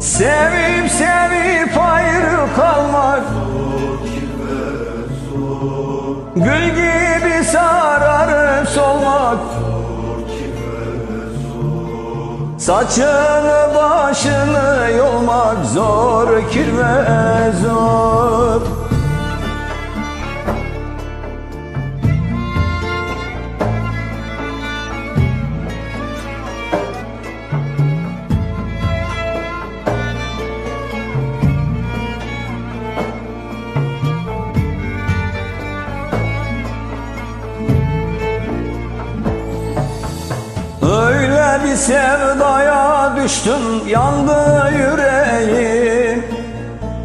Sevip sevip ayrı kalmak. Gül gibi sararıp solmak. Saçını başını yolmak zor kirve zor Bir sevdaya düştüm yandı yüreğim.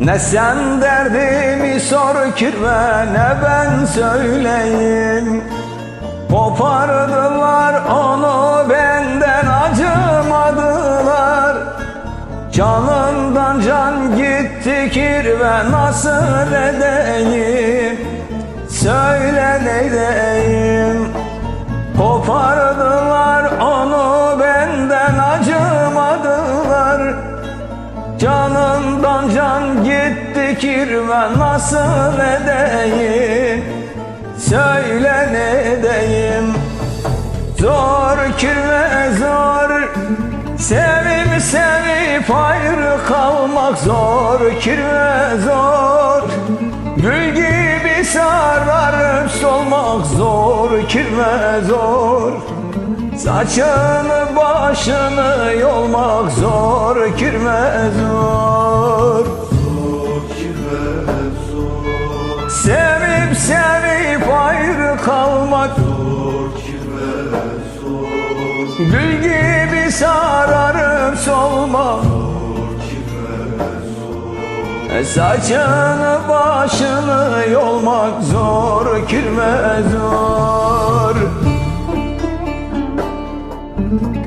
Ne sen derdimi sor kirve ne ben söyleyeyim. Kopardılar onu benden acımadılar. Canından can gitti kirve nasıl edeyim? Söyle ne diyeyim? Kopardılar nasıl edeyim Söyle ne diyeyim Zor kirve zor Sevip sevip ayrı kalmak zor. Kirve zor Gül gibi sararıp solmak zor. Kirve zor Saçını başını yolmak zor. Kirve zor Sevip ayrı kalmak. Gül gibi sararıp solmak Saçını başını yolmak zor kirme zor. Yüreğimi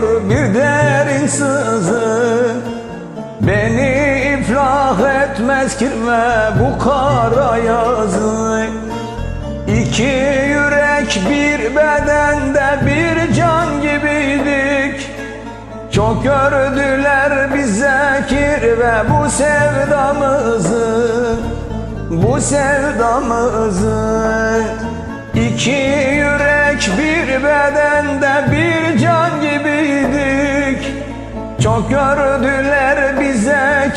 kemiriyor bir derin sızı Beni iflah etmez kirve bu kara yazı İki yürek bir bedende bir can gibiydik. Çok gördüler bize kirve bu sevdamızı. Bu sevdamızı. İki yürek bir bedende bir can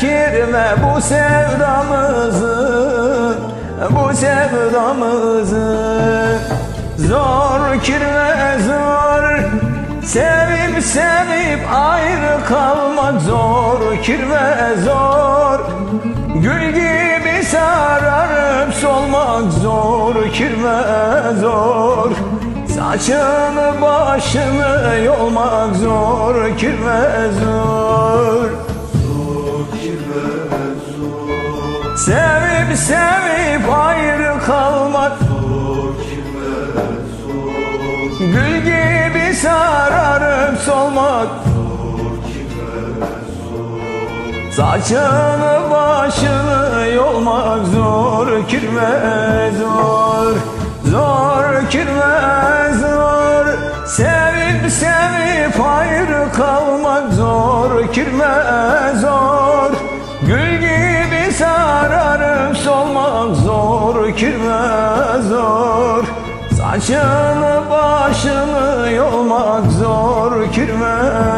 bize kirve bu sevdamızı Bu sevdamızı. Zor kirve zor. Sevip sevip ayrı kalmak zor. Kirve zor. Gül gibi sararıp solmak zor. Kirve zor. Saçını başını yolmak zor. Kirve zor Sevip sevip ayrı kalmak. Gül gibi sararıp solmak. Saçını başını yolmak zor kirve zor. Zor kirve zor. Sevip sevip ayrı kalmak zor kirve zor. Gül gibi sararıp solmak zor kirve zor? Saçını başını yolmak zor kirve